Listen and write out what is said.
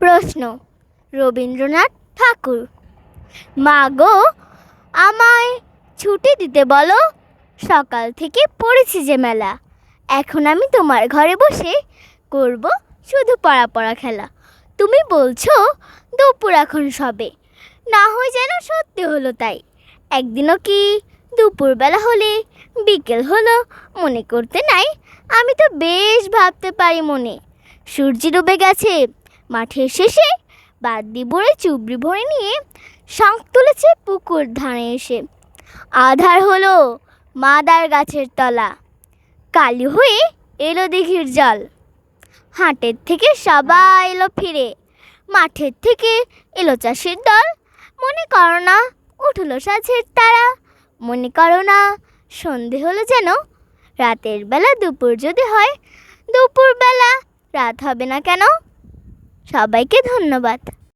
প্রশ্ন, রবীন্দ্রনাথ ঠাকুর। মা গো আমায় ছুটি দিতে বলো, সকাল থেকে পড়েছি যে মেলা। এখন আমি তোমার ঘরে বসে করব শুধু পড়া পড়া খেলা। তুমি বলছো, দুপুর এখন সবে। না হয় যেন সত্যি হলো তাই। একদিনও কি দুপুরবেলা হলে, বিকেল হলো, মনে করতে নাই? আমি তো বেশ ভাবতে পারি মনে। সূর্য ডুবে গেছে মাঠের শেষে বাদ দিয়ে ভরে চুবড়ি ভরে নিয়ে শঙ্খ তুলেছে পুকুর ধারে এসে। আধার হলো মাদার গাছের তলা। কালি হয়ে এলো দিঘির জল। হাটের থেকে সবাই এলো ফিরে। মাঠের থেকে এলো চাষের দল। মনে করো না, উঠল সাঝের তারা। মনে করো না, সন্ধে হলো যেন। রাতের বেলা দুপুর যদি হয়, দুপুরবেলা রাত হবে না কেন? সবাইকে ধন্যবাদ।